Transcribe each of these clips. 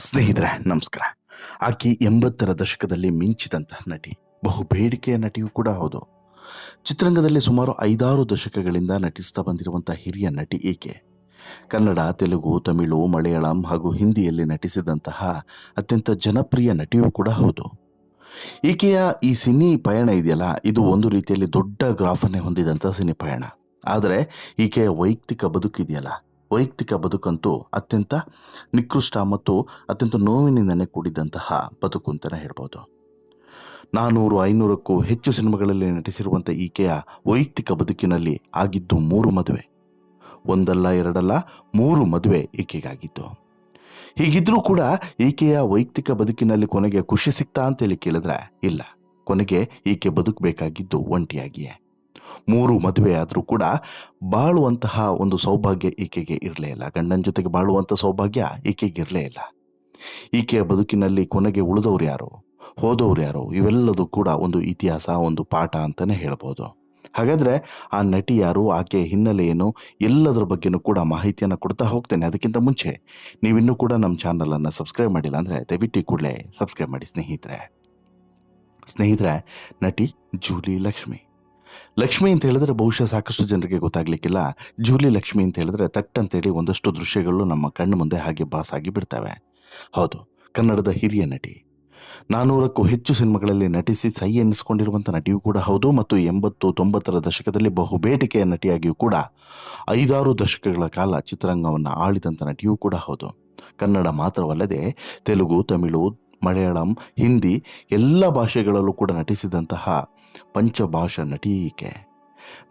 ಸ್ನೇಹಿತರೆ, ನಮಸ್ಕಾರ. ಆಕೆ ಎಂಬತ್ತರ ದಶಕದಲ್ಲಿ ಮಿಂಚಿದಂತಹ ನಟಿ. ಬಹು ಬೇಡಿಕೆಯ ನಟಿಯೂ ಕೂಡ ಹೌದು. ಚಿತ್ರರಂಗದಲ್ಲಿ ಸುಮಾರು ಐದಾರು ದಶಕಗಳಿಂದ ನಟಿಸ್ತಾ ಬಂದಿರುವಂಥ ಹಿರಿಯ ನಟಿ ಈಕೆ ಕನ್ನಡ, ತೆಲುಗು, ತಮಿಳು, ಮಲಯಾಳಂ ಹಾಗೂ ಹಿಂದಿಯಲ್ಲಿ ನಟಿಸಿದಂತಹ ಅತ್ಯಂತ ಜನಪ್ರಿಯ ನಟಿಯೂ ಕೂಡ ಹೌದು. ಈಕೆಯ ಈ ಸಿನಿ ಪಯಣ ಇದೆಯಲ್ಲ, ಇದು ಒಂದು ರೀತಿಯಲ್ಲಿ ದೊಡ್ಡ ಗ್ರಾಫನ್ನೇ ಹೊಂದಿದಂಥ ಸಿನಿ ಪಯಣ. ಆದರೆ, ಈಕೆಯ ವೈಯಕ್ತಿಕ ಬದುಕಿದೆಯಲ್ಲ. ವೈಯಕ್ತಿಕ ಬದುಕಂತೂ ಅತ್ಯಂತ ನಿಕೃಷ್ಟ ಮತ್ತು ಅತ್ಯಂತ ನೋವಿನಿಂದನೇ ಕೂಡಿದಂತಹ ಬದುಕು ಅಂತಲೇ ಹೇಳ್ಬೋದು. ನಾನ್ನೂರು ಐನೂರಕ್ಕೂ ಹೆಚ್ಚು ಸಿನಿಮಾಗಳಲ್ಲಿ ನಟಿಸಿರುವಂಥ ಈಕೆಯ ವೈಯಕ್ತಿಕ ಬದುಕಿನಲ್ಲಿ ಆಗಿದ್ದು ಮೂರು ಮದುವೆ. ಒಂದಲ್ಲ, ಎರಡಲ್ಲ, ಮೂರು ಮದುವೆ ಈಕೆಗಾಗಿದ್ದು. ಹೀಗಿದ್ರೂ ಕೂಡ ಈಕೆಯ ವೈಯಕ್ತಿಕ ಬದುಕಿನಲ್ಲಿ ಕೊನೆಗೆ ಖುಷಿ ಸಿಗ್ತಾ ಅಂತೇಳಿ ಕೇಳಿದ್ರೆ ಇಲ್ಲ. ಕೊನೆಗೆ ಈಕೆ ಬದುಕಬೇಕಾಗಿದ್ದು ಒಂಟಿಯಾಗಿಯೇ. ಮೂರು ಮದುವೆ ಆದರೂ ಕೂಡ ಬಾಳುವಂತಹ ಒಂದು ಸೌಭಾಗ್ಯ ಈಕೆಗೆ ಇರಲೇ ಇಲ್ಲ. ಗಂಡನ ಜೊತೆಗೆ ಬಾಳುವಂಥ ಸೌಭಾಗ್ಯ ಈಕೆಗೆ ಇರಲೇ ಇಲ್ಲ. ಈಕೆಯ ಬದುಕಿನಲ್ಲಿ ಕೊನೆಗೆ ಉಳಿದವ್ರು ಯಾರು? ಹೋದವ್ರು ಯಾರು? ಇವೆಲ್ಲದೂ ಕೂಡ ಒಂದು ಇತಿಹಾಸ, ಒಂದು ಪಾಠ ಅಂತಲೇ ಹೇಳ್ಬೋದು. ಹಾಗಾದರೆ ಆ ನಟಿ ಯಾರು, ಆಕೆಯ ಹಿನ್ನೆಲೆ ಏನು, ಎಲ್ಲದರ ಬಗ್ಗೆನೂ ಕೂಡ ಮಾಹಿತಿಯನ್ನು ಕೊಡ್ತಾ ಹೋಗ್ತೇನೆ. ಅದಕ್ಕಿಂತ ಮುಂಚೆ ನೀವಿನ್ನೂ ಕೂಡ ನಮ್ಮ ಚಾನಲನ್ನು ಸಬ್ಸ್ಕ್ರೈಬ್ ಮಾಡಿಲ್ಲ ಅಂದರೆ ದಯವಿಟ್ಟು ಕೂಡಲೇ ಸಬ್ಸ್ಕ್ರೈಬ್ ಮಾಡಿ ಸ್ನೇಹಿತರೆ. ಸ್ನೇಹಿತರೆ, ನಟಿ ಜೂಲಿ ಲಕ್ಷ್ಮಿ. ಲಕ್ಷ್ಮಿ ಅಂತ ಹೇಳಿದ್ರೆ ಬಹುಶಃ ಸಾಕಷ್ಟು ಜನರಿಗೆ ಗೊತ್ತಾಗ್ಲಿಕ್ಕಿಲ್ಲ. ಜೂಲಿ ಲಕ್ಷ್ಮಿ ಅಂತ ಹೇಳಿದ್ರೆ ತಟ್ ಅಂತೇಳಿ ಒಂದಷ್ಟು ದೃಶ್ಯಗಳು ನಮ್ಮ ಕಣ್ಣು ಮುಂದೆ ಹಾಗೆ ಬಾಸಾಗಿ ಬಿಡ್ತವೆ. ಹೌದು, ಕನ್ನಡದ ಹಿರಿಯ ನಟಿ. ನಾನ್ನೂರಕ್ಕೂ ಹೆಚ್ಚು ಸಿನಿಮಾಗಳಲ್ಲಿ ನಟಿಸಿ ಸೈ ಎನ್ನಿಸ್ಕೊಂಡಿರುವಂಥ ನಟಿಯೂ ಕೂಡ ಹೌದು ಮತ್ತು ಎಂಬತ್ತು ತೊಂಬತ್ತರ ದಶಕದಲ್ಲಿ ಬಹುಬೇಟಿಕೆಯ ನಟಿಯಾಗಿಯೂ ಕೂಡ ಐದಾರು ದಶಕಗಳ ಕಾಲ ಚಿತ್ರರಂಗವನ್ನು ಆಳಿದಂಥ ನಟಿಯೂ ಕೂಡ ಹೌದು. ಕನ್ನಡ ಮಾತ್ರವಲ್ಲದೆ ತೆಲುಗು, ತಮಿಳು, ಮಲಯಾಳಂ, ಹಿಂದಿ ಎಲ್ಲ ಭಾಷೆಗಳಲ್ಲೂ ಕೂಡ ನಟಿಸಿದಂತಹ ಪಂಚಭಾಷಾ ನಟಿ ಈಕೆ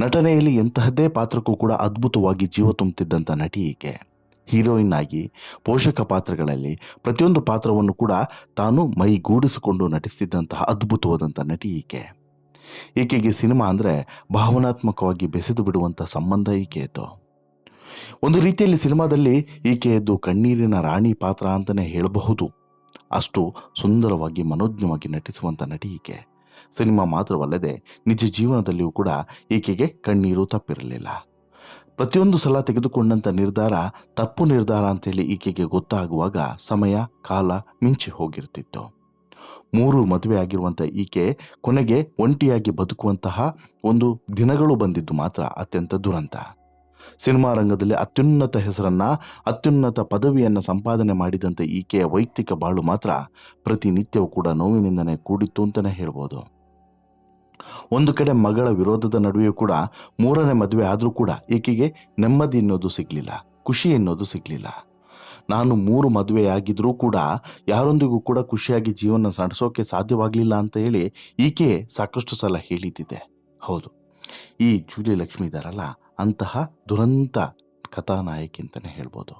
ನಟನೆಯಲ್ಲಿ ಎಂತಹದ್ದೇ ಪಾತ್ರಕ್ಕೂ ಕೂಡ ಅದ್ಭುತವಾಗಿ ಜೀವ ತುಂಬುತ್ತಿದ್ದಂಥ ನಟಿ ಈಕೆ ಹೀರೋಯಿನ್ ಆಗಿ ಪೋಷಕ ಪಾತ್ರಗಳಲ್ಲಿ ಪ್ರತಿಯೊಂದು ಪಾತ್ರವನ್ನು ಕೂಡ ತಾನು ಮೈಗೂಡಿಸಿಕೊಂಡು ನಟಿಸ್ತಿದ್ದಂತಹ ಅದ್ಭುತವಾದಂಥ ನಟಿ ಈಕೆ ಈಕೆಗೆ ಸಿನಿಮಾ ಅಂದರೆ ಭಾವನಾತ್ಮಕವಾಗಿ ಬೆಸೆದು ಬಿಡುವಂಥ ಸಂಬಂಧ ಈಕೆಯದು ಒಂದು ರೀತಿಯಲ್ಲಿ ಸಿನಿಮಾದಲ್ಲಿ ಈಕೆಯದ್ದು ಕಣ್ಣೀರಿನ ರಾಣಿ ಪಾತ್ರ ಅಂತಲೇ ಹೇಳಬಹುದು. ಅಷ್ಟು ಸುಂದರವಾಗಿ ಮನೋಜ್ಞವಾಗಿ ನಟಿಸುವಂಥ ನಟಿ ಈಕೆ ಸಿನಿಮಾ ಮಾತ್ರವಲ್ಲದೆ ನಿಜ ಜೀವನದಲ್ಲಿಯೂ ಕೂಡ ಈಕೆಗೆ ಕಣ್ಣೀರು ತಪ್ಪಿರಲಿಲ್ಲ. ಪ್ರತಿಯೊಂದು ಸಲ ತೆಗೆದುಕೊಂಡಂಥ ನಿರ್ಧಾರ ತಪ್ಪು ನಿರ್ಧಾರ ಅಂತೇಳಿ ಈಕೆಗೆ ಗೊತ್ತಾಗುವಾಗ ಸಮಯ, ಕಾಲ ಮಿಂಚಿ ಹೋಗಿರ್ತಿತ್ತು. ಮೂರು ಮದುವೆ ಆಗಿರುವಂಥ ಈಕೆ ಕೊನೆಗೆ ಒಂಟಿಯಾಗಿ ಬದುಕುವಂತಹ ಒಂದು ದಿನಗಳು ಬಂದಿದ್ದು ಮಾತ್ರ ಅತ್ಯಂತ ದುರಂತ. ಸಿನಿಮಾ ರಂಗದಲ್ಲಿ ಅತ್ಯುನ್ನತ ಹೆಸರನ್ನ, ಅತ್ಯುನ್ನತ ಪದವಿಯನ್ನು ಸಂಪಾದನೆ ಮಾಡಿದಂಥ ಈಕೆಯ ವೈಯಕ್ತಿಕ ಬಾಳು ಮಾತ್ರ ಪ್ರತಿನಿತ್ಯವೂ ಕೂಡ ನೋವಿನಿಂದನೇ ಕೂಡಿತ್ತು ಅಂತಲೇ ಹೇಳ್ಬೋದು. ಒಂದು ಕಡೆ ಮಗಳ ವಿರೋಧದ ನಡುವೆಯೂ ಕೂಡ ಮೂರನೇ ಮದುವೆ ಆದರೂ ಕೂಡ ಈಕೆಗೆ ನೆಮ್ಮದಿ ಎನ್ನೋದು ಸಿಗಲಿಲ್ಲ, ಖುಷಿ ಎನ್ನೋದು ಸಿಗಲಿಲ್ಲ. ನಾನು ಮೂರು ಮದುವೆಯಾಗಿದ್ರೂ ಕೂಡ ಯಾರೊಂದಿಗೂ ಕೂಡ ಖುಷಿಯಾಗಿ ಜೀವನ ನಡೆಸೋಕೆ ಸಾಧ್ಯವಾಗಲಿಲ್ಲ ಅಂತ ಹೇಳಿ ಈಕೆ ಸಾಕಷ್ಟು ಸಲ ಹೇಳಿದ್ದಿದೆ. ಹೌದು, ಈ ಜೂಲಿ ಲಕ್ಷ್ಮಿ ಅಂತಹ ದುರಂತ ಕಥಾನಾಯಕಿ ಅಂತಲೇ ಹೇಳ್ಬೋದು.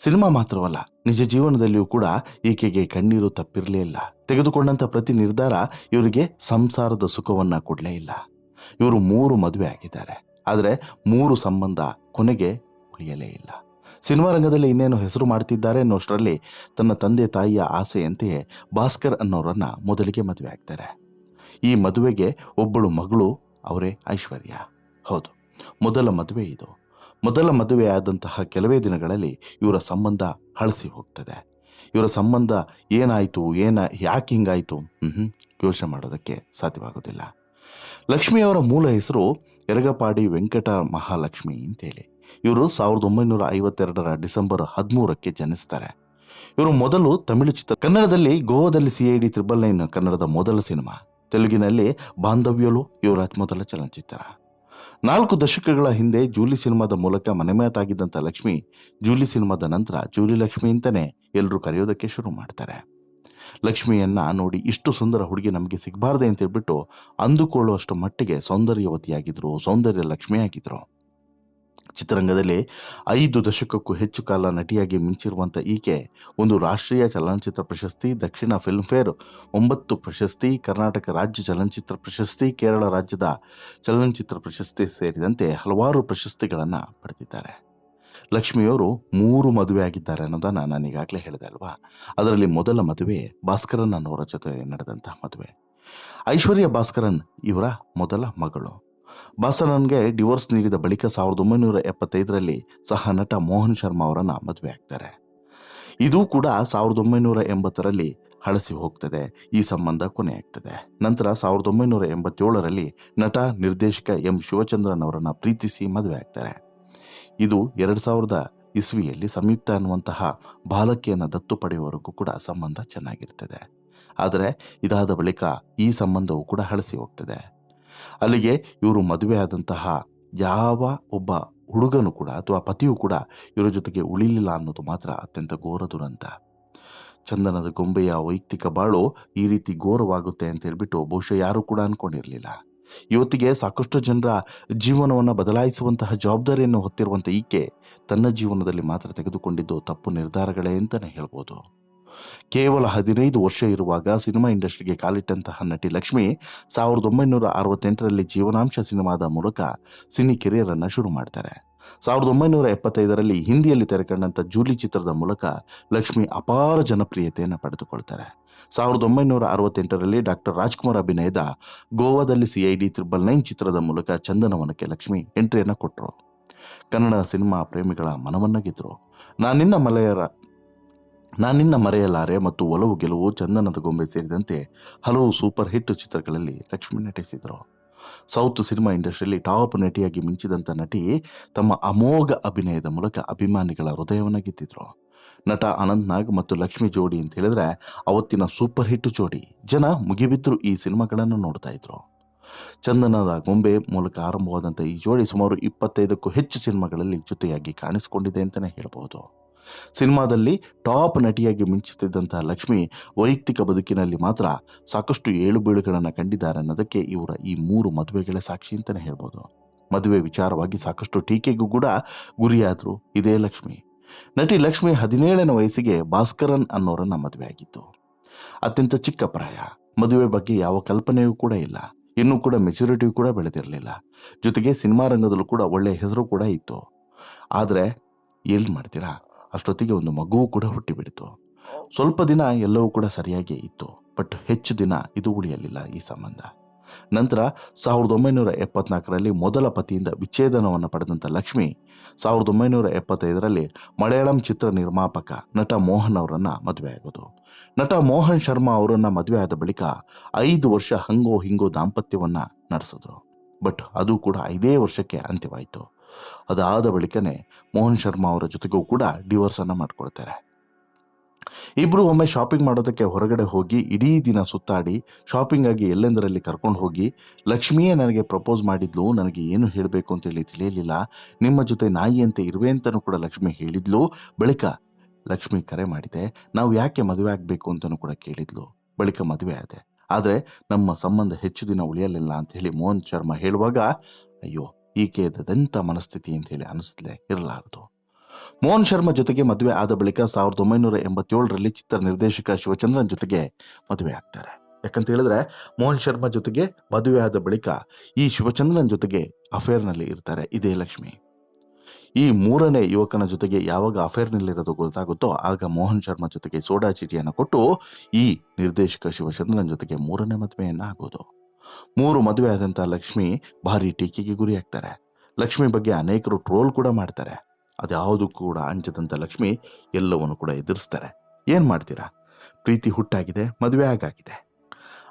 ಸಿನಿಮಾ ಮಾತ್ರವಲ್ಲ, ನಿಜ ಜೀವನದಲ್ಲಿಯೂ ಕೂಡ ಈಕೆಗೆ ಕಣ್ಣೀರು ತಪ್ಪಿರಲೇ ಇಲ್ಲ. ತೆಗೆದುಕೊಂಡಂಥ ಪ್ರತಿ ನಿರ್ಧಾರ ಇವರಿಗೆ ಸಂಸಾರದ ಸುಖವನ್ನು ಕೊಡಲೇ ಇಲ್ಲ. ಇವರು ಮೂರು ಮದುವೆ ಆಗಿದ್ದಾರೆ. ಆದರೆ ಮೂರು ಸಂಬಂಧ ಕೊನೆಗೆ ಉಳಿಯಲೇ ಇಲ್ಲ. ಸಿನಿಮಾ ರಂಗದಲ್ಲಿ ಇನ್ನೇನು ಹೆಸರು ಮಾಡ್ತಿದ್ದಾರೆ ಅನ್ನೋಷ್ಟರಲ್ಲಿ ತನ್ನ ತಂದೆ ತಾಯಿಯ ಆಸೆಯಂತೆಯೇ ಭಾಸ್ಕರ್ ಅನ್ನೋರನ್ನ ಮೊದಲಿಗೆ ಮದುವೆ ಆಗ್ತಾರೆ. ಈ ಮದುವೆಗೆ ಒಬ್ಬಳು ಮಗಳು, ಅವರೇ ಐಶ್ವರ್ಯ. ಹೌದು, ಮೊದಲ ಮದುವೆ ಇದು. ಮೊದಲ ಮದುವೆಯಾದಂತಹ ಕೆಲವೇ ದಿನಗಳಲ್ಲಿ ಇವರ ಸಂಬಂಧ ಹಳಸಿ ಹೋಗ್ತದೆ. ಇವರ ಸಂಬಂಧ ಏನಾಯಿತು, ಏನ, ಯಾಕೆ ಹಿಂಗಾಯಿತು? ಯೋಚನೆ ಮಾಡೋದಕ್ಕೆ ಸಾಧ್ಯವಾಗೋದಿಲ್ಲ. ಲಕ್ಷ್ಮಿಯವರ ಮೂಲ ಹೆಸರು ಎರಗಪಾಡಿ ವೆಂಕಟ ಮಹಾಲಕ್ಷ್ಮಿ ಅಂತೇಳಿ. ಇವರು ಸಾವಿರದ ಒಂಬೈನೂರ ಐವತ್ತೆರಡರ ಡಿಸೆಂಬರ್ ಹದಿಮೂರಕ್ಕೆ ಜನಿಸ್ತಾರೆ. ಇವರು ಮೊದಲು ತಮಿಳು ಚಿತ್ರ, ಕನ್ನಡದಲ್ಲಿ ಗೋವಾದಲ್ಲಿ C I D triple nine ಕನ್ನಡದ ಮೊದಲ ಸಿನಿಮಾ. ತೆಲುಗಿನಲ್ಲಿ ಬಾಂಧವ್ಯಲು ಇವರ ಮೊದಲ ಚಲನಚಿತ್ರ. ನಾಲ್ಕು ದಶಕಗಳ ಹಿಂದೆ ಜೂಲಿ ಸಿನಿಮಾದ ಮೂಲಕ ಮನೆಮಾತಾಗಿದ್ದಂಥ ಲಕ್ಷ್ಮಿ, ಜೂಲಿ ಸಿನಿಮಾದ ನಂತರ ಜೂಲಿ ಲಕ್ಷ್ಮಿ ಅಂತಲೇ ಎಲ್ಲರೂ ಕರೆಯೋದಕ್ಕೆ ಶುರು ಮಾಡ್ತಾರೆ. ಲಕ್ಷ್ಮಿಯನ್ನು ನೋಡಿ ಇಷ್ಟು ಸುಂದರ ಹುಡುಗಿ ನಮಗೆ ಸಿಗಬಾರ್ದೆ ಅಂತ ಹೇಳ್ಬಿಟ್ಟು ಅಂದುಕೊಳ್ಳುವಷ್ಟು ಮಟ್ಟಿಗೆ ಸೌಂದರ್ಯವತಿಯಾಗಿದ್ದರು ಸೌಂದರ್ಯ ಲಕ್ಷ್ಮಿಯಾಗಿದ್ರು ಚಿತ್ರರಂಗದಲ್ಲಿ ಐದು ದಶಕಕ್ಕೂ ಹೆಚ್ಚು ಕಾಲ ನಟಿಯಾಗಿ ಮಿಂಚಿರುವಂಥ ಈಕೆ ಒಂದು ರಾಷ್ಟ್ರೀಯ ಚಲನಚಿತ್ರ ಪ್ರಶಸ್ತಿ, ದಕ್ಷಿಣ ಫಿಲ್ಮ್ಫೇರ್ ಒಂಬತ್ತು ಪ್ರಶಸ್ತಿ, ಕರ್ನಾಟಕ ರಾಜ್ಯ ಚಲನಚಿತ್ರ ಪ್ರಶಸ್ತಿ, ಕೇರಳ ರಾಜ್ಯದ ಚಲನಚಿತ್ರ ಪ್ರಶಸ್ತಿ ಸೇರಿದಂತೆ ಹಲವಾರು ಪ್ರಶಸ್ತಿಗಳನ್ನು ಪಡೆದಿದ್ದಾರೆ. ಲಕ್ಷ್ಮಿಯವರು ಮೂರು ಮದುವೆ ಆಗಿದ್ದಾರೆ ಅನ್ನೋದನ್ನು ನಾನು ಈಗಾಗಲೇ ಹೇಳಿದೆ ಅಲ್ವಾ? ಅದರಲ್ಲಿ ಮೊದಲ ಮದುವೆ ಭಾಸ್ಕರನ್ ಅನ್ನೋರ ಜೊತೆ ನಡೆದಂತಹ ಮದುವೆ. ಐಶ್ವರ್ಯ ಭಾಸ್ಕರನ್ ಇವರ ಮೊದಲ ಮಗಳು. ಬಾಸನನ್ಗೆ ಡಿವೋರ್ಸ್ ನೀಡಿದ ಬಳಿಕ ಸಾವಿರದ ಒಂಬೈನೂರ ಎಪ್ಪತ್ತೈದರಲ್ಲಿ ಸಹ ನಟ ಮೋಹನ್ ಶರ್ಮಾ ಅವರನ್ನು ಮದುವೆ ಆಗ್ತಾರೆ. ಇದು ಕೂಡ ಸಾವಿರದ ಒಂಬೈನೂರ ಎಂಬತ್ತರಲ್ಲಿ ಹಳಸಿ ಹೋಗ್ತದೆ, ಈ ಸಂಬಂಧ ಕೊನೆಯಾಗ್ತದೆ ನಂತರ ಸಾವಿರದ ಒಂಬೈನೂರ ಎಂಬತ್ತೇಳರಲ್ಲಿ ನಟ, ನಿರ್ದೇಶಕ ಎಂ ಶಿವಚಂದ್ರನ್ ಅವರನ್ನು ಪ್ರೀತಿಸಿ ಮದುವೆ ಆಗ್ತಾರೆ. ಇದು ಎರಡು ಸಾವಿರದ ಇಸ್ವಿಯಲ್ಲಿ ಸಂಯುಕ್ತ ಅನ್ನುವಂತಹ ಬಾಲಕಿಯನ್ನು ದತ್ತು ಪಡೆಯುವವರೆಗೂ ಕೂಡ ಸಂಬಂಧ ಚೆನ್ನಾಗಿರ್ತದೆ. ಆದರೆ ಇದಾದ ಬಳಿಕ ಈ ಸಂಬಂಧವು ಕೂಡ ಹಳಸಿ ಹೋಗ್ತದೆ. ಅಲ್ಲಿಗೆ ಇವರು ಮದುವೆ ಆದಂತಹ ಯಾವ ಒಬ್ಬ ಹುಡುಗನು ಕೂಡ ಅಥವಾ ಪತಿಯು ಕೂಡ ಇವರ ಜೊತೆಗೆ ಉಳಿಲಿಲ್ಲ ಅನ್ನೋದು ಮಾತ್ರ ಅತ್ಯಂತ ಘೋರ ದುರಂತ. ಚಂದನದ ಗೊಂಬೆಯ ವೈಯಕ್ತಿಕ ಬಾಳು ಈ ರೀತಿ ಘೋರವಾಗುತ್ತೆ ಅಂತ ಹೇಳ್ಬಿಟ್ಟು ಬಹುಶಃ ಯಾರೂ ಕೂಡ ಅನ್ಕೊಂಡಿರಲಿಲ್ಲ. ಇವತ್ತಿಗೆ ಸಾಕಷ್ಟು ಜನರ ಜೀವನವನ್ನು ಬದಲಾಯಿಸುವಂತಹ ಜವಾಬ್ದಾರಿಯನ್ನು ಹೊತ್ತಿರುವಂಥ ಈಕೆ ತನ್ನ ಜೀವನದಲ್ಲಿ ಮಾತ್ರ ತೆಗೆದುಕೊಂಡಿದ್ದು ತಪ್ಪು ನಿರ್ಧಾರಗಳೇ ಅಂತಲೇ ಹೇಳ್ಬೋದು. ಕೇವಲ ಹದಿನೈದು ವರ್ಷ ಇರುವಾಗ ಸಿನಿಮಾ ಇಂಡಸ್ಟ್ರಿಗೆ ಕಾಲಿಟ್ಟಂತಹ ನಟಿ ಲಕ್ಷ್ಮಿ ಸಾವಿರದ ಒಂಬೈನೂರ ಅರವತ್ತೆಂಟರಲ್ಲಿ ಜೀವನಾಂಶ ಸಿನಿಮಾದ ಮೂಲಕ ಸಿನಿ ಕೆರಿಯರನ್ನು ಶುರು ಮಾಡ್ತಾರೆ. ಸಾವಿರದ ಒಂಬೈನೂರ ಎಪ್ಪತ್ತೈದರಲ್ಲಿ ಹಿಂದಿಯಲ್ಲಿ ತೆರೆಕಂಡಂಥ ಜೂಲಿ ಚಿತ್ರದ ಮೂಲಕ ಲಕ್ಷ್ಮಿ ಅಪಾರ ಜನಪ್ರಿಯತೆಯನ್ನು ಪಡೆದುಕೊಳ್ತಾರೆ. ಸಾವಿರದ ಒಂಬೈನೂರ ಅರವತ್ತೆಂಟರಲ್ಲಿ ಡಾಕ್ಟರ್ ರಾಜ್ಕುಮಾರ್ ಅಭಿನಯದ ಗೋವಾದಲ್ಲಿ C I D triple nine ಚಿತ್ರದ ಮೂಲಕ ಚಂದನವನಕ್ಕೆ ಲಕ್ಷ್ಮಿ ಎಂಟ್ರಿಯನ್ನು ಕೊಟ್ಟರು ಕನ್ನಡ ಸಿನಿಮಾ ಪ್ರೇಮಿಗಳ ಮನವನ್ನ ನಾನು ನಾನಿನ್ನ ಮಲೆಯರ ನಾನಿನ್ನ ಮರೆಯಲಾರೆ ಮತ್ತು ಒಲವು ಗೆಲುವು ಚಂದನದ ಗೊಂಬೆ ಸೇರಿದಂತೆ ಹಲವು ಸೂಪರ್ ಹಿಟ್ ಚಿತ್ರಗಳಲ್ಲಿ ಲಕ್ಷ್ಮಿ ನಟಿಸಿದರು. ಸೌತ್ ಸಿನಿಮಾ ಇಂಡಸ್ಟ್ರಿಯಲ್ಲಿ ಟಾಪ್ ನಟಿಯಾಗಿ ಮಿಂಚಿದಂಥ ನಟಿ ತಮ್ಮ ಅಮೋಘ ಅಭಿನಯದ ಮೂಲಕ ಅಭಿಮಾನಿಗಳ ಹೃದಯವನ್ನು ಗೆದ್ದಿದ್ರು. ನಟ ಅನಂತ್ ನಾಗ್ ಮತ್ತು ಲಕ್ಷ್ಮಿ ಜೋಡಿ ಅಂತ ಹೇಳಿದ್ರೆ ಅವತ್ತಿನ ಸೂಪರ್ ಹಿಟ್ ಜೋಡಿ ಜನ ಮುಗಿಬಿದ್ದರು ಈ ಸಿನಿಮಾಗಳನ್ನು ನೋಡ್ತಾ ಇದ್ರು. ಚಂದನದ ಗೊಂಬೆ ಮೂಲಕ ಆರಂಭವಾದಂಥ ಈ ಜೋಡಿ ಸುಮಾರು ಇಪ್ಪತ್ತೈದಕ್ಕೂ ಹೆಚ್ಚು ಸಿನಿಮಾಗಳಲ್ಲಿ ಜೊತೆಯಾಗಿ ಕಾಣಿಸಿಕೊಂಡಿದೆ ಅಂತಲೇ ಹೇಳ್ಬೋದು. ಸಿನಿಮಾದಲ್ಲಿ ಟಾಪ್ ನಟಿಯಾಗಿ ಮಿಂಚುತ್ತಿದ್ದಂತಹ ಲಕ್ಷ್ಮಿ ವೈಯಕ್ತಿಕ ಬದುಕಿನಲ್ಲಿ ಮಾತ್ರ ಸಾಕಷ್ಟು ಏಳು ಬೀಳುಗಳನ್ನು ಕಂಡಿದ್ದಾರೆ ಅನ್ನೋದಕ್ಕೆ ಇವರ ಈ ಮೂರು ಮದುವೆಗಳ ಸಾಕ್ಷಿ ಅಂತಲೇ ಹೇಳ್ಬೋದು. ಮದುವೆ ವಿಚಾರವಾಗಿ ಸಾಕಷ್ಟು ಟೀಕೆಗೂ ಕೂಡ ಗುರಿಯಾದರು ಇದೇ ಲಕ್ಷ್ಮಿ. ನಟಿ ಲಕ್ಷ್ಮಿ ಹದಿನೇಳನೇ ವಯಸ್ಸಿಗೆ ಭಾಸ್ಕರನ್ ಅನ್ನೋರನ್ನ ಮದುವೆ ಆಗಿತ್ತು ಅತ್ಯಂತ ಚಿಕ್ಕ ಪ್ರಾಯ. ಮದುವೆ ಬಗ್ಗೆ ಯಾವ ಕಲ್ಪನೆಯೂ ಕೂಡ ಇಲ್ಲ. ಇನ್ನೂ ಕೂಡ ಮೆಚುರಿಟಿ ಕೂಡ ಬೆಳೆದಿರಲಿಲ್ಲ. ಜೊತೆಗೆ ಸಿನಿಮಾ ರಂಗದಲ್ಲೂ ಕೂಡ ಒಳ್ಳೆಯ ಹೆಸರು ಕೂಡ ಇತ್ತು. ಆದರೆ ಎಲ್ಲಿ ಮಾಡ್ತೀರಾ? ಅಷ್ಟೊತ್ತಿಗೆ ಒಂದು ಮಗುವು ಕೂಡ ಹುಟ್ಟಿಬಿಡಿತು. ಸ್ವಲ್ಪ ದಿನ ಎಲ್ಲವೂ ಕೂಡ ಸರಿಯಾಗೇ ಇತ್ತು. ಬಟ್ ಹೆಚ್ಚು ದಿನ ಇದು ಉಳಿಯಲಿಲ್ಲ ಈ ಸಂಬಂಧ. ನಂತರ ಸಾವಿರದ ಒಂಬೈನೂರ ಎಪ್ಪತ್ನಾಲ್ಕರಲ್ಲಿ ಮೊದಲ ಪತಿಯಿಂದ ವಿಚ್ಛೇದನವನ್ನು ಪಡೆದಂಥ ಲಕ್ಷ್ಮಿ ಸಾವಿರದ ಒಂಬೈನೂರ ಎಪ್ಪತ್ತೈದರಲ್ಲಿ ಮಲಯಾಳಂ ಚಿತ್ರ ನಿರ್ಮಾಪಕ ನಟ ಮೋಹನ್ ಅವರನ್ನು ಮದುವೆಯಾಗೋದು ನಟ ಮೋಹನ್ ಶರ್ಮಾ ಅವರನ್ನು ಮದುವೆ ಆದ ಬಳಿಕ ಐದು ವರ್ಷ ಹಂಗೋ ಹಿಂಗೋ ದಾಂಪತ್ಯವನ್ನು ನಡೆಸಿದ್ರು. ಬಟ್ ಅದು ಕೂಡ ಐದೇ ವರ್ಷಕ್ಕೆ ಅಂತ್ಯವಾಯಿತು. ಅದಾದ ಬಳಿಕನೇ ಮೋಹನ್ ಶರ್ಮಾ ಅವರ ಜೊತೆಗೂ ಕೂಡ ಡಿವೋರ್ಸನ್ನು ಮಾಡ್ಕೊಳ್ತಾರೆ. ಇಬ್ಬರು ಒಮ್ಮೆ ಶಾಪಿಂಗ್ ಮಾಡೋದಕ್ಕೆ ಹೊರಗಡೆ ಹೋಗಿ ಇಡೀ ದಿನ ಸುತ್ತಾಡಿ ಶಾಪಿಂಗಾಗಿ ಎಲ್ಲೆಂದರಲ್ಲಿ ಕರ್ಕೊಂಡು ಹೋಗಿ ಲಕ್ಷ್ಮಿಯೇ ನನಗೆ ಪ್ರಪೋಸ್ ಮಾಡಿದ್ಲು, ನನಗೆ ಏನು ಹೇಳಬೇಕು ಅಂತೇಳಿ ತಿಳಿಯಲಿಲ್ಲ. ನಿಮ್ಮ ಜೊತೆ ನಾಯಿಯಂತೆ ಇರುವೆ ಅಂತಲೂ ಕೂಡ ಲಕ್ಷ್ಮಿ ಹೇಳಿದ್ಲು. ಬಳಿಕ ಲಕ್ಷ್ಮಿ ಕರೆ ಮಾಡಿದೆ, ನಾವು ಯಾಕೆ ಮದುವೆ ಆಗಬೇಕು ಅಂತಲೂ ಕೂಡ ಕೇಳಿದ್ಲು. ಬಳಿಕ ಮದುವೆ ಆದೆ. ಆದರೆ ನಮ್ಮ ಸಂಬಂಧ ಹೆಚ್ಚು ದಿನ ಉಳಿಯಲಿಲ್ಲ ಅಂತ ಹೇಳಿ ಮೋಹನ್ ಶರ್ಮಾ ಹೇಳುವಾಗ, ಅಯ್ಯೋ ಈಕೆಯದಂಥ ಮನಸ್ಥಿತಿ ಅಂತ ಹೇಳಿ ಅನಿಸಲೇ ಇರಲಾರದು. ಮೋಹನ್ ಶರ್ಮಾ ಜೊತೆಗೆ ಮದುವೆ ಆದ ಬಳಿಕ ಸಾವಿರದ ಒಂಬೈನೂರ ಎಂಬತ್ತೇಳರಲ್ಲಿ ಚಿತ್ರ ನಿರ್ದೇಶಕ ಶಿವಚಂದ್ರನ್ ಜೊತೆಗೆ ಮದುವೆ ಆಗ್ತಾರೆ. ಯಾಕಂತ ಹೇಳಿದ್ರೆ ಮೋಹನ್ ಶರ್ಮಾ ಜೊತೆಗೆ ಮದುವೆ ಆದ ಬಳಿಕ ಈ ಶಿವಚಂದ್ರನ್ ಜೊತೆಗೆ ಅಫೇರ್ನಲ್ಲಿ ಇರ್ತಾರೆ ಇದೇ ಲಕ್ಷ್ಮಿ. ಈ ಮೂರನೇ ಯುವಕನ ಜೊತೆಗೆ ಯಾವಾಗ ಅಫೇರ್ನಲ್ಲಿರೋದು ಗೊತ್ತಾಗುತ್ತೋ ಆಗ ಮೋಹನ್ ಶರ್ಮಾ ಜೊತೆಗೆ ಸೋಡಾ ಚಿಟಿಯನ್ನು ಕೊಟ್ಟು ಈ ನಿರ್ದೇಶಕ ಶಿವಚಂದ್ರನ್ ಜೊತೆಗೆ ಮೂರನೇ ಮದುವೆಯನ್ನು ಆಗೋದು ಮೂರು ಮದುವೆ ಆದಂಥ ಲಕ್ಷ್ಮಿ ಭಾರಿ ಟೀಕೆಗೆ ಗುರಿಯಾಗ್ತಾರೆ ಲಕ್ಷ್ಮಿ ಬಗ್ಗೆ ಅನೇಕರು ಟ್ರೋಲ್ ಕೂಡ ಮಾಡ್ತಾರೆ. ಅದ್ಯಾವುದು ಕೂಡ ಅಂಜದಂಥ ಲಕ್ಷ್ಮಿ ಎಲ್ಲವನ್ನು ಕೂಡ ಎದುರಿಸ್ತಾರೆ. ಏನು ಮಾಡ್ತೀರಾ? ಪ್ರೀತಿ ಹುಟ್ಟಾಗಿದೆ, ಮದುವೆ ಆಗಾಗಿದೆ.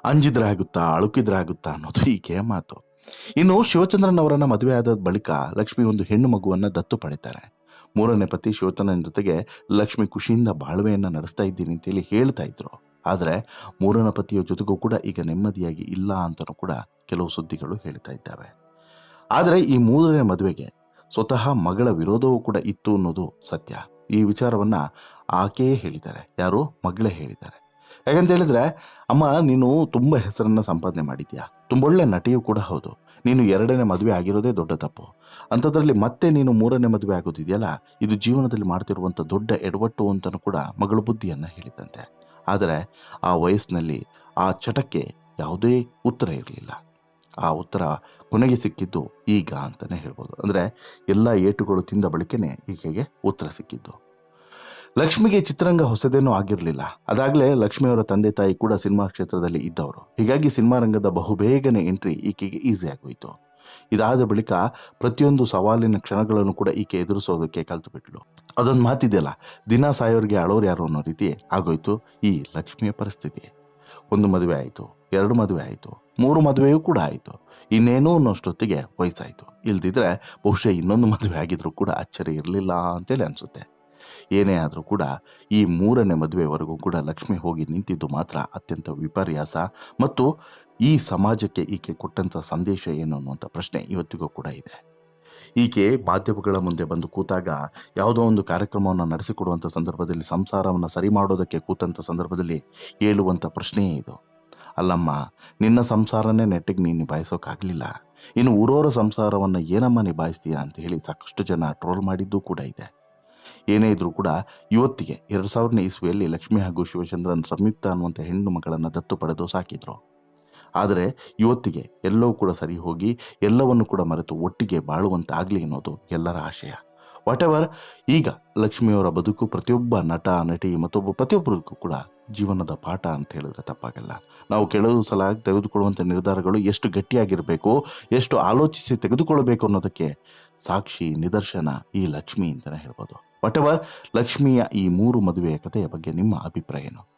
ಅಂಜಿದ್ರೆ ಆಗುತ್ತಾ ಅಳುಕಿದ್ರೆ ಆಗುತ್ತಾ ಅನ್ನೋದು ಈಕೆಯ ಮಾತು. ಇನ್ನು ಶಿವಚಂದ್ರನ್ ಅವರನ್ನ ಮದುವೆ ಆದ ಬಳಿಕ ಲಕ್ಷ್ಮಿ ಒಂದು ಹೆಣ್ಣು ಮಗುವನ್ನು ದತ್ತು ಪಡಿತಾರೆ. ಮೂರನೇ ಪತಿ ಶಿವಚಂದ್ರನ ಜೊತೆಗೆ ಲಕ್ಷ್ಮಿ ಖುಷಿಯಿಂದ ಬಾಳ್ವೆಯನ್ನು ನಡೆಸ್ತಾ ಇದ್ದೀನಿ ಅಂತೇಳಿ ಹೇಳ್ತಾ ಇದ್ರು. ಆದರೆ ಮೂರನೇ ಪತಿಯ ಜೊತೆಗೂ ಕೂಡ ಈಗ ನೆಮ್ಮದಿಯಾಗಿ ಇಲ್ಲ ಅಂತಲೂ ಕೂಡ ಕೆಲವು ಸುದ್ದಿಗಳು ಹೇಳ್ತಾ ಇದ್ದಾವೆ. ಆದರೆ ಈ ಮೂರನೇ ಮದುವೆಗೆ ಸ್ವತಃ ಮಗಳ ವಿರೋಧವೂ ಕೂಡ ಇತ್ತು ಅನ್ನೋದು ಸತ್ಯ. ಈ ವಿಚಾರವನ್ನು ಆಕೆಯೇ ಹೇಳಿದ್ದಾರೆ. ಯಾರು? ಮಗಳೇ ಹೇಳಿದ್ದಾರೆ. ಯಾಕಂತ ಹೇಳಿದ್ರೆ, ಅಮ್ಮ, ನೀನು ತುಂಬ ಹೆಸರನ್ನು ಸಂಪಾದನೆ ಮಾಡಿದ್ಯಾ? ತುಂಬ ಒಳ್ಳೆ ನಟಿಯೂ ಕೂಡ ಹೌದು. ನೀನು ಎರಡನೇ ಮದುವೆ ಆಗಿರೋದೇ ದೊಡ್ಡ ತಪ್ಪು. ಅಂಥದ್ರಲ್ಲಿ ಮತ್ತೆ ನೀನು ಮೂರನೇ ಮದುವೆ ಆಗೋದಿದೆಯಲ್ಲ? ಇದು ಜೀವನದಲ್ಲಿ ಮಾಡ್ತಿರುವಂಥ ದೊಡ್ಡ ಎಡವಟ್ಟು ಅಂತಲೂ ಕೂಡ ಮಗಳು ಬುದ್ಧಿಯನ್ನು ಹೇಳಿದಂತೆ ಆದರೆ ಆ ವಯಸ್ಸಿನಲ್ಲಿ ಆ ಚಟಕ್ಕೆ ಯಾವುದೇ ಉತ್ತರ ಇರಲಿಲ್ಲ. ಆ ಉತ್ತರ ಕೊನೆಗೆ ಸಿಕ್ಕಿದ್ದು ಈಗ ಅಂತಲೇ ಹೇಳ್ಬೋದು. ಅಂದರೆ ಎಲ್ಲ ಏಟುಗಳು ತಿಂದ ಬಳಿಕನೇ ಈಕೆಗೆ ಉತ್ತರ ಸಿಕ್ಕಿದ್ದು. ಲಕ್ಷ್ಮಿಗೆ ಚಿತ್ರರಂಗ ಹೊಸದೇನೂ ಆಗಿರಲಿಲ್ಲ. ಅದಾಗಲೇ ಲಕ್ಷ್ಮಿಯವರ ತಂದೆ ತಾಯಿ ಕೂಡ ಸಿನಿಮಾ ಕ್ಷೇತ್ರದಲ್ಲಿ ಇದ್ದವರು. ಹೀಗಾಗಿ ಸಿನಿಮಾ ರಂಗದ ಬಹುಬೇಗನೆ ಎಂಟ್ರಿ ಈಕೆಗೆ ಈಸಿ ಆಗೋಯಿತು. ಇದಾದ ಬಳಿಕ ಪ್ರತಿಯೊಂದು ಸವಾಲಿನ ಕ್ಷಣಗಳನ್ನು ಕೂಡ ಈಕೆ ಎದುರಿಸೋದಕ್ಕೆ ಕಲ್ತು ಬಿಟ್ಲು ಅದೊಂದು ಮಾತಿದೆಯಲ್ಲ, ದಿನ ಸಾಯೋರಿಗೆ ಅಳೋರು ಯಾರು ಅನ್ನೋ ರೀತಿ ಆಗೋಯ್ತು ಈ ಲಕ್ಷ್ಮಿಯ ಪರಿಸ್ಥಿತಿ. ಒಂದು ಮದುವೆ ಆಯಿತು, ಎರಡು ಮದುವೆ ಆಯಿತು, ಮೂರು ಮದುವೆಯೂ ಕೂಡ ಆಯಿತು, ಇನ್ನೇನೋ ಅನ್ನೋಷ್ಟೊತ್ತಿಗೆ ವಯಸ್ಸಾಯಿತು. ಇಲ್ದಿದ್ರೆ ಬಹುಶಃ ಇನ್ನೊಂದು ಮದುವೆ ಆಗಿದ್ರೂ ಕೂಡ ಅಚ್ಚರಿ ಇರಲಿಲ್ಲ ಅಂತೇಳಿ ಅನಿಸುತ್ತೆ. ಏನೇ ಆದರೂ ಕೂಡ ಈ ಮೂರನೇ ಮದುವೆವರೆಗೂ ಕೂಡ ಲಕ್ಷ್ಮಿ ಹೋಗಿ ನಿಂತಿದ್ದು ಮಾತ್ರ ಅತ್ಯಂತ ವಿಪರ್ಯಾಸ ಮತ್ತು ಈ ಸಮಾಜಕ್ಕೆ ಈಕೆ ಕೊಟ್ಟಂಥ ಸಂದೇಶ ಏನು ಅನ್ನುವಂಥ ಪ್ರಶ್ನೆ ಇವತ್ತಿಗೂ ಕೂಡ ಇದೆ. ಈಕೆ ಮಾಧ್ಯಮಗಳ ಮುಂದೆ ಬಂದು ಕೂತಾಗ ಯಾವುದೋ ಒಂದು ಕಾರ್ಯಕ್ರಮವನ್ನು ನಡೆಸಿಕೊಡುವಂಥ ಸಂದರ್ಭದಲ್ಲಿ, ಸಂಸಾರವನ್ನು ಸರಿ ಮಾಡೋದಕ್ಕೆ ಕೂತಂಥ ಸಂದರ್ಭದಲ್ಲಿ ಹೇಳುವಂಥ ಪ್ರಶ್ನೆಯೇ ಇದು. ಅಲ್ಲಮ್ಮ, ನಿನ್ನ ಸಂಸಾರನೇ ನೆಟ್ಟಿಗೆ ನೀನು ನಿಭಾಯಿಸೋಕ್ಕಾಗಲಿಲ್ಲ ಇನ್ನು ಊರವರ ಸಂಸಾರವನ್ನು ಏನಮ್ಮ ನಿಭಾಯಿಸ್ತೀಯಾ ಅಂತ ಹೇಳಿ ಸಾಕಷ್ಟು ಜನ ಟ್ರೋಲ್ ಮಾಡಿದ್ದೂ ಕೂಡ ಇದೆ. ಏನೇ ಇದ್ರೂ ಕೂಡ ಇವತ್ತಿಗೆ ಎರಡು ಸಾವಿರನೇ ಇಸ್ವಿಯಲ್ಲಿ ಲಕ್ಷ್ಮಿ ಹಾಗೂ ಶಿವಚಂದ್ರನ್ ಸಂಯುಕ್ತ ಅನ್ನುವಂಥ ಹೆಣ್ಣು ಮಗಳನ್ನು ದತ್ತು ಪಡೆದು ಸಾಕಿದ್ರು. ಆದರೆ ಇವತ್ತಿಗೆ ಎಲ್ಲವೂ ಕೂಡ ಸರಿ ಹೋಗಿ ಎಲ್ಲವನ್ನು ಕೂಡ ಮರೆತು ಒಟ್ಟಿಗೆ ಬಾಳುವಂತಾಗಲಿ ಅನ್ನೋದು ಎಲ್ಲರ ಆಶಯ. ವಾಟ್ ಎವರ್ ಈಗ ಲಕ್ಷ್ಮಿಯವರ ಬದುಕು ಪ್ರತಿಯೊಬ್ಬ ನಟ, ನಟಿ ಮತ್ತೊಬ್ಬ ಪ್ರತಿಯೊಬ್ಬರಿಗೂ ಕೂಡ ಜೀವನದ ಪಾಠ ಅಂತ ಹೇಳಿದ್ರೆ ತಪ್ಪಾಗಲ್ಲ. ನಾವು ಕೆಲವು ಸಲ ತೆಗೆದುಕೊಳ್ಳುವಂಥ ನಿರ್ಧಾರಗಳು ಎಷ್ಟು ಗಟ್ಟಿಯಾಗಿರಬೇಕು, ಎಷ್ಟು ಆಲೋಚಿಸಿ ತೆಗೆದುಕೊಳ್ಳಬೇಕು ಅನ್ನೋದಕ್ಕೆ ಸಾಕ್ಷಿ, ನಿದರ್ಶನ ಈ ಲಕ್ಷ್ಮಿ ಅಂತಲೇ ಹೇಳ್ಬೋದು. ವಾಟ್ ಎವರ್ ಲಕ್ಷ್ಮಿಯ ಈ ಮೂರು ಮದುವೆಯ ಕಥೆಯ ಬಗ್ಗೆ ನಿಮ್ಮ ಅಭಿಪ್ರಾಯ ಏನು?